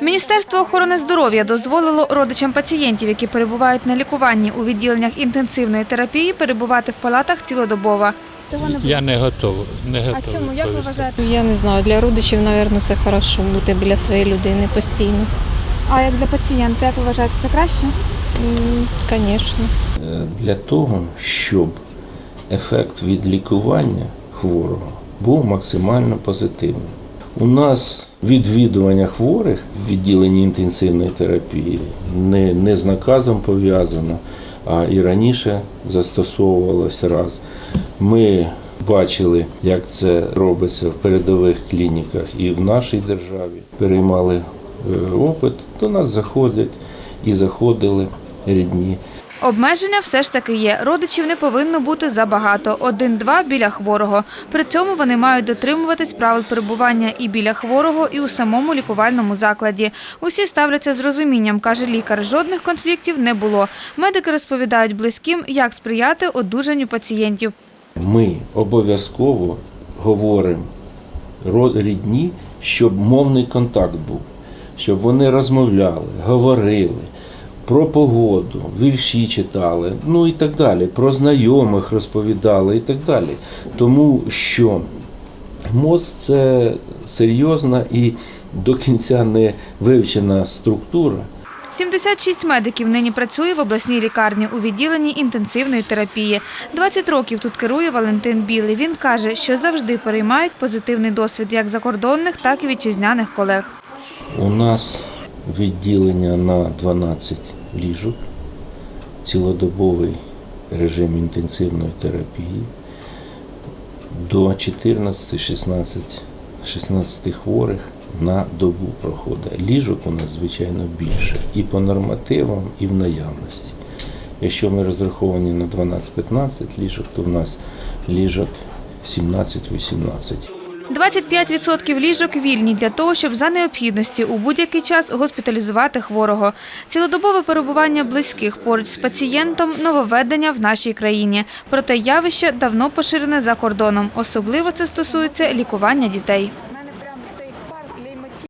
Міністерство охорони здоров'я дозволило родичам пацієнтів, які перебувають на лікуванні у відділеннях інтенсивної терапії, перебувати в палатах цілодобово. Я не готовий. Не готовий А чому? Як ви вважаєте? Я не знаю, для родичів, мабуть, це хорошо бути біля своєї людини постійно. А як для пацієнта, як ви вважаєте, це краще? Звісно. Е, для того, щоб ефект від лікування хворого був максимально позитивним. У нас відвідування хворих в відділенні інтенсивної терапії не, не з наказом пов'язано, а і раніше застосовувалося раз. Ми бачили, як це робиться в передових клініках і в нашій державі. Переймали е, опит, до нас заходять і заходили рідні. Обмеження все ж таки є. Родичів не повинно бути забагато. Один-два біля хворого. При цьому вони мають дотримуватись правил перебування і біля хворого, і у самому лікувальному закладі. Усі ставляться з розумінням, каже лікар. Жодних конфліктів не було. Медики розповідають близьким, як сприяти одужанню пацієнтів. Ми обов'язково говоримо рідні, щоб мовний контакт був, щоб вони розмовляли, говорили про погоду, вірші читали, ну і так далі, про знайомих розповідали і так далі. Тому що мозк це серйозна і до кінця не вивчена структура. 76 медиків нині працює в обласній лікарні у відділенні інтенсивної терапії. 20 років тут керує Валентин Білий. Він каже, що завжди переймають позитивний досвід як закордонних, так і вітчизняних колег. У нас відділення на 12 ліжок, цілодобовий режим інтенсивної терапії, до 14-16 16 хворих на добу проходить. Ліжок у нас, звичайно, більше і по нормативам, і в наявності. Якщо ми розраховані на 12-15 ліжок, то в нас ліжок 17-18. 25% ліжок вільні для того, щоб за необхідності у будь-який час госпіталізувати хворого. Цілодобове перебування близьких поруч з пацієнтом – нововведення в нашій країні. Проте явище давно поширене за кордоном. Особливо це стосується лікування дітей.